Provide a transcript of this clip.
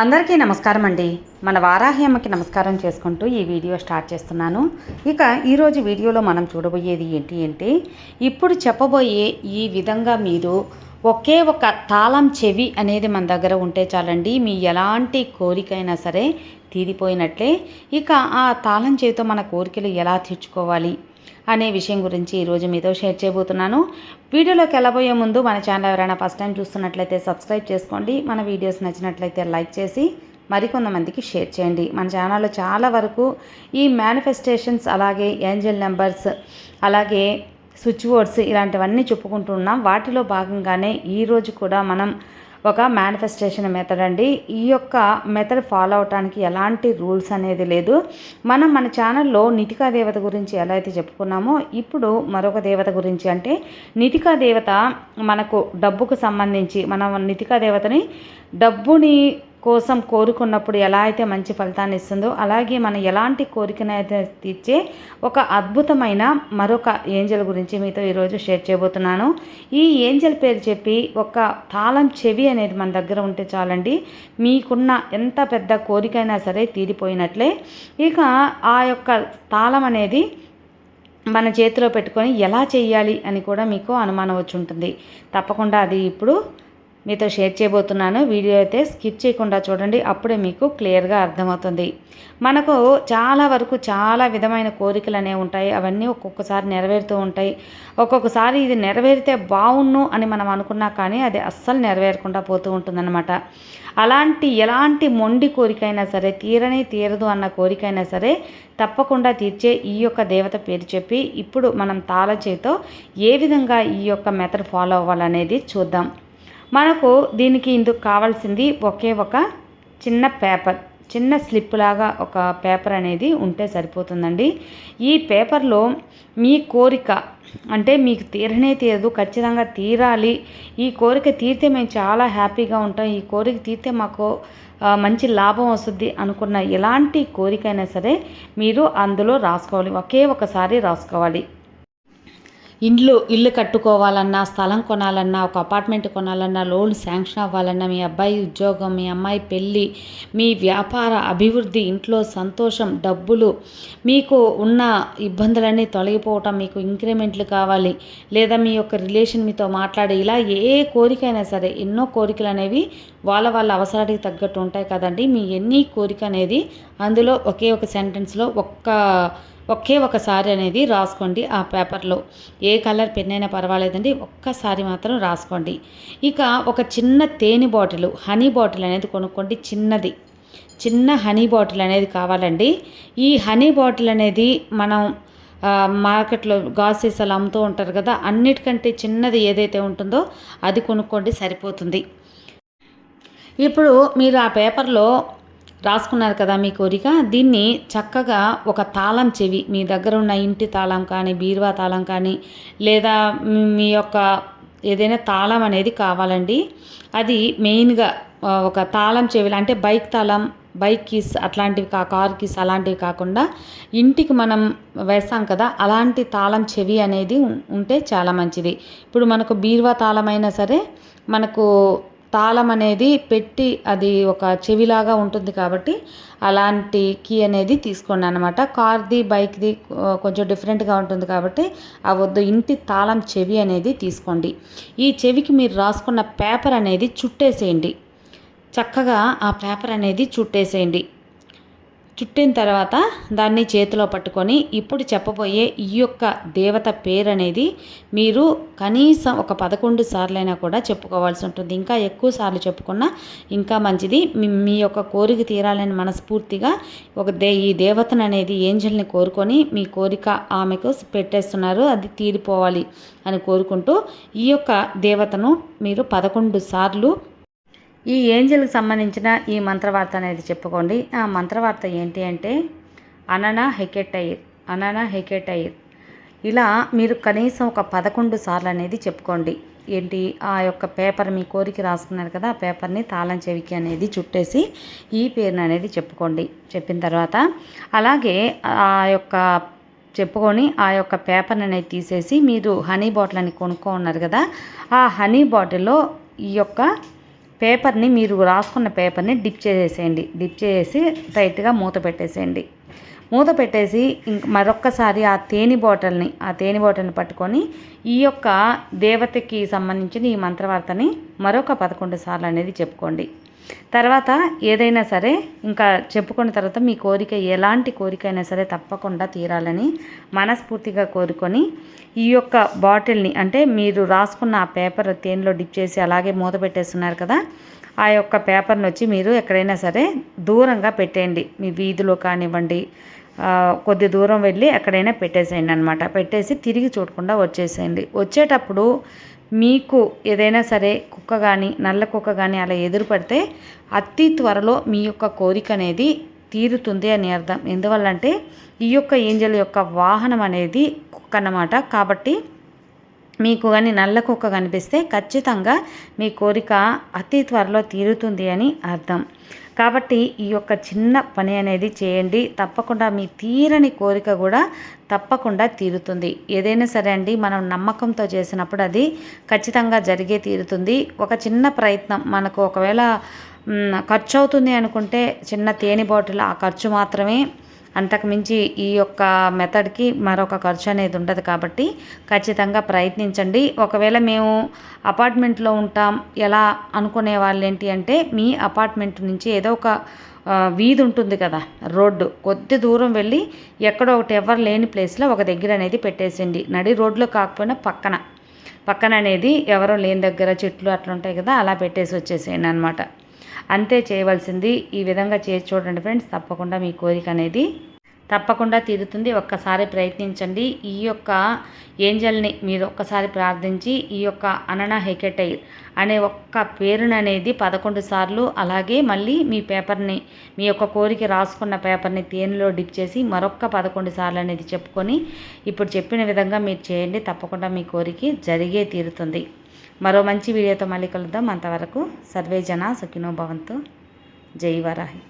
అందరికీ నమస్కారం అండి. మన వారాహి అమ్మకి నమస్కారం చేసుకుంటూ ఈ వీడియో స్టార్ట్ చేస్తున్నాను. ఇక ఈరోజు వీడియోలో మనం చూడబోయేది ఏంటి అంటే ఇప్పుడు చెప్పబోయే ఈ విధంగా మీరు ఒకే ఒక తాళం చెవి అనేది మన దగ్గర ఉంటే చాలండి మీ ఎలాంటి కోరికైనా సరే తీరిపోయినట్లే. ఇక ఆ తాళం చెవితో మన కోరికలు ఎలా తీర్చుకోవాలి? అనే విషయం గురించి ఈరోజు మీతో షేర్ చేయబోతున్నాను. వీడియోలోకి వెళ్ళబోయే ముందు మన ఛానల్ ఎవరైనా ఫస్ట్ టైం చూస్తున్నట్లయితే సబ్స్క్రైబ్ చేసుకోండి. మన వీడియోస్ నచ్చినట్లయితే లైక్ చేసి మరికొంతమందికి షేర్ చేయండి. మన ఛానల్లో చాలా వరకు ఈ మేనిఫెస్టేషన్స్ అలాగే ఏంజల్ నెంబర్స్ అలాగే స్విచ్ బోర్డ్స్ ఇలాంటివన్నీ చెప్పుకుంటున్నాం వాటిలో భాగంగానే ఈరోజు కూడా మనం ఒక మేనిఫెస్టేషన్ మెథడ్ అండి. ఈ యొక్క మెథడ్ ఫాలో అవటానికి ఎలాంటి రూల్స్ అనేది లేదు. మనం మన ఛానల్లో నిటికా దేవత గురించి ఎలా అయితే చెప్పుకున్నామో ఇప్పుడు మరొక దేవత గురించి అంటే నిటికా దేవత మనకు డబ్బుకు సంబంధించి మనం నితికా దేవతని డబ్బుని కోసం కోరుకున్నప్పుడు ఎలా అయితే మంచి ఫలితాన్ని ఇస్తుందో అలాగే మనం ఎలాంటి కోరికనైతే తీర్చే ఒక అద్భుతమైన మరొక ఏంజల్ గురించి మీతో ఈరోజు షేర్ చేయబోతున్నాను. ఈ ఏంజల్ పేరు చెప్పి ఒక తాళం చెవి అనేది మన దగ్గర ఉంటే చాలండి. మీకున్న ఎంత పెద్ద కోరికైనా సరే తీరిపోయినట్లే. ఇక ఆ యొక్క తాళం అనేది మన చేతిలో పెట్టుకొని ఎలా చేయాలి అని కూడా మీకు అనుమానం వచ్చి ఉంటుంది. తప్పకుండా అది ఇప్పుడు మీతో షేర్ చేయబోతున్నాను. వీడియో అయితే స్కిప్ చేయకుండా చూడండి. అప్పుడే మీకు క్లియర్గా అర్థమవుతుంది. మనకు చాలా వరకు చాలా విధమైన కోరికలు అనేవి ఉంటాయి. అవన్నీ ఒక్కొక్కసారి నెరవేరుతూ ఉంటాయి. ఒక్కొక్కసారి ఇది నెరవేరితే బాగున్ను అని మనం అనుకున్నా కానీ అది అస్సలు నెరవేరకుండా పోతూ ఉంటుందన్నమాట. అలాంటి ఎలాంటి మొండి కోరికైనా సరే తీరని తీరదు అన్న కోరికైనా సరే తప్పకుండా తీర్చే ఈ యొక్క దేవత పేరు చెప్పి ఇప్పుడు మనం తాళచేతో ఏ విధంగా ఈ యొక్క మెథడ్ ఫాలో అవ్వాలనేది చూద్దాం. మనకు దీనికి ఇందుకు కావాల్సింది ఒకే ఒక చిన్న పేపర్ చిన్న స్లిప్ లాగా ఒక పేపర్ అనేది ఉంటే సరిపోతుందండి. ఈ పేపర్లో మీ కోరిక అంటే మీకు తీరనే తీరదు ఖచ్చితంగా తీరాలి. ఈ కోరిక తీరితే మేము చాలా హ్యాపీగా ఉంటాం. ఈ కోరిక తీరితే మాకు మంచి లాభం వస్తుంది అనుకున్న ఎలాంటి కోరికైనా సరే మీరు అందులో రాసుకోవాలి. ఒకే ఒకసారి రాసుకోవాలి. ఇండ్లు ఇల్లు కట్టుకోవాలన్నా స్థలం కొనాలన్నా ఒక అపార్ట్మెంట్ కొనాలన్నా లోన్ శాంక్షన్ అవ్వాలన్నా మీ అబ్బాయి ఉద్యోగం మీ అమ్మాయి పెళ్ళి మీ వ్యాపార అభివృద్ధి ఇంట్లో సంతోషం డబ్బులు మీకు ఉన్న ఇబ్బందులన్నీ తొలగిపోవటం మీకు ఇంక్రిమెంట్లు కావాలి లేదా మీ యొక్క రిలేషన్ మీతో మాట్లాడే ఇలా ఏ కోరికైనా సరే ఎన్నో కోరికలు అనేవి వాళ్ళ వాళ్ళ అవసరానికి తగ్గట్టు ఉంటాయి కదండి. మీ ఎన్ని కోరిక అనేది అందులో ఒకే ఒక సెంటెన్స్లో ఒక్క ఒకే ఒకసారి అనేది రాసుకోండి ఆ పేపర్లో. ఏ కలర్ పెన్ అయినా పర్వాలేదండి ఒక్కసారి మాత్రం రాసుకోండి. ఇక ఒక చిన్న తేనె బాటిల్ హనీ బాటిల్ అనేది కొనుక్కోండి చిన్నది. చిన్న హనీ బాటిల్ అనేది కావాలండి. ఈ హనీ బాటిల్ అనేది మనం మార్కెట్లో గాసీసాలు అమ్ముతూ ఉంటారు కదా అన్నిటికంటే చిన్నది ఏదైతే ఉంటుందో అది కొనుక్కోండి సరిపోతుంది. ఇప్పుడు మీరు ఆ పేపర్లో రాసుకున్నారు కదా మీ కోరిక. దీన్ని చక్కగా ఒక తాళం చెవి మీ దగ్గర ఉన్న ఇంటి తాళం కానీ బీరువా తాళం కానీ లేదా మీ యొక్క ఏదైనా తాళం అనేది కావాలండి. అది మెయిన్గా ఒక తాళం చెవిలు అంటే బైక్ తాళం బైక్ కీస్ అట్లాంటివి కా కార్ కీస్ అలాంటివి కాకుండా ఇంటికి మనం వేస్తాం కదా అలాంటి తాళం చెవి అనేది ఉంటే చాలా మంచిది. ఇప్పుడు మనకు బీరువా తాళమైనా సరే మనకు తాళం అనేది పెట్టి అది ఒక చెవిలాగా ఉంటుంది కాబట్టి అలాంటి కీ అనేది తీసుకోండి అనమాట కార్ది బైక్ది కొంచెం డిఫరెంట్గా ఉంటుంది కాబట్టి ఆ వద్దు ఇంటి తాళం చెవి అనేది తీసుకోండి. ఈ చెవికి మీరు రాసుకున్న పేపర్ అనేది చుట్టేసేయండి. చక్కగా ఆ పేపర్ అనేది చుట్టేసేయండి. చుట్టిన తర్వాత దాన్ని చేతిలో పట్టుకొని ఇప్పుడు చెప్పబోయే ఈ యొక్క దేవత పేరు అనేది మీరు కనీసం ఒక పదకొండు సార్లైనా కూడా చెప్పుకోవాల్సి ఉంటుంది. ఇంకా ఎక్కువ సార్లు చెప్పుకున్నా ఇంకా మంచిది. మీ యొక్క కోరిక తీరాలని మనస్ఫూర్తిగా ఒక దే ఈ దేవతను అనేది ఏంజల్ని కోరుకొని మీ కోరిక ఆమెకు పెట్టేస్తున్నారు. అది తీరిపోవాలి అని కోరుకుంటూ ఈ యొక్క దేవతను మీరు పదకొండు సార్లు ఈ ఏంజల్కి సంబంధించిన ఈ మంత్రవార్త అనేది చెప్పుకోండి. ఆ మంత్రవార్త ఏంటి అంటే అననా హెకెటైర్ అననా హెకెటైర్ ఇలా మీరు కనీసం ఒక పదకొండు సార్లు అనేది చెప్పుకోండి. ఏంటి? ఆ యొక్క పేపర్ మీ కోరిక రాసుకున్నారు కదా ఆ పేపర్ని తాళం చెవికి అనేది చుట్టేసి ఈ పేరుని అనేది చెప్పుకోండి. చెప్పిన తర్వాత అలాగే ఆ యొక్క చెప్పుకొని ఆ యొక్క పేపర్ని అనేది తీసేసి మీరు హనీ బాటిల్ అని కొనుక్కో ఉన్నారు కదా ఆ హనీ బాటిల్లో ఈ యొక్క పేపర్ని మీరు రాసుకున్న పేపర్ని డిప్ చేసేసేయండి. డిప్ చేసి టైట్గా మూత పెట్టేసేయండి. మూత పెట్టేసి ఇంక మరొక్కసారి ఆ తేనె బాటిల్ని ఆ తేనె బాటిల్ని పట్టుకొని ఈ యొక్క దేవతకి సంబంధించిన ఈ మంత్రవార్తని మరొక పదకొండు సార్లు అనేది చెప్పుకోండి. తర్వాత ఏదైనా సరే ఇంకా చెప్పుకున్న తర్వాత మీ కోరిక ఎలాంటి కోరిక అయినా సరే తప్పకుండా తీరాలని మనస్ఫూర్తిగా కోరుకొని ఈ యొక్క బాటిల్ని అంటే మీరు రాసుకున్న ఆ పేపర్ తేనెలో డిప్ చేసి అలాగే మూత పెట్టేస్తున్నారు కదా ఆ యొక్క పేపర్ని వచ్చి మీరు ఎక్కడైనా సరే దూరంగా పెట్టేయండి. మీ వీధిలో కానివ్వండి కొద్ది దూరం వెళ్ళి ఎక్కడైనా పెట్టేసేయండి అనమాట పెట్టేసి తిరిగి చూడకుండా వచ్చేసేయండి. వచ్చేటప్పుడు మీకు ఏదైనా సరే కుక్క కానీ నల్ల కుక్క కానీ అలా ఎదురుపడితే అతి త్వరలో మీ యొక్క కోరిక అనేది తీరుతుంది అని అర్థం. ఎందువల్లంటే ఈ యొక్క ఏంజల్ యొక్క వాహనం అనేది కుక్క అన్నమాట. కాబట్టి మీకు కానీ నల్ల కుక్క కనిపిస్తే ఖచ్చితంగా మీ కోరిక అతి త్వరలో తీరుతుంది అని అర్థం. కాబట్టి ఈ యొక్క చిన్న పని అనేది చేయండి. తప్పకుండా మీ తీరని కోరిక కూడా తప్పకుండా తీరుతుంది. ఏదైనా సరే అండి మనం నమ్మకంతో చేసినప్పుడు అది ఖచ్చితంగా జరిగే తీరుతుంది. ఒక చిన్న ప్రయత్నం మనకు ఒకవేళ ఖర్చు అవుతుంది అనుకుంటే చిన్న తేనె బాటిల్ ఆ ఖర్చు మాత్రమే అంతకుమించి ఈ యొక్క మెథడ్కి మరొక ఖర్చు అనేది ఉండదు కాబట్టి ఖచ్చితంగా ప్రయత్నించండి. ఒకవేళ మేము అపార్ట్మెంట్లో ఉంటాం ఎలా అనుకునే వాళ్ళు ఏంటి అంటే మీ అపార్ట్మెంట్ నుంచి ఏదో ఒక వీధి ఉంటుంది కదా రోడ్డు కొద్ది దూరం వెళ్ళి ఎక్కడో ఒకటి ఎవరు లేని ప్లేస్లో ఒక దగ్గర అనేది పెట్టేసింది నడి రోడ్లో కాకపోయినా పక్కన పక్కన అనేది ఎవరో లేని దగ్గర చెట్లు అట్లా ఉంటాయి కదా అలా పెట్టేసి వచ్చేసేయండి అనమాట అంతే చేయవలసింది ఈ విధంగా చేసి చూడండి ఫ్రెండ్స్ తప్పకుండా మీ కోరిక అనేది తప్పకుండా తీరుతుంది. ఒక్కసారి ప్రయత్నించండి. ఈ యొక్క ఏంజల్ని మీరు ఒక్కసారి ప్రార్థించి ఈ యొక్క అననా హెకెటైర్ అనే ఒక్క పేరుననేది పదకొండు సార్లు అలాగే మళ్ళీ మీ పేపర్ని మీ యొక్క కోరిక రాసుకున్న పేపర్ని తేనెలో డిప్ చేసి మరొక్క పదకొండు సార్లు అనేది చెప్పుకొని ఇప్పుడు చెప్పిన విధంగా మీరు చేయండి. తప్పకుండా మీ కోరిక జరిగే తీరుతుంది. మరో మంచి వీడియోతో మళ్ళీ కలుద్దాం. అంతవరకు సర్వే జన సుఖినో భవంతు. జై వరాహి.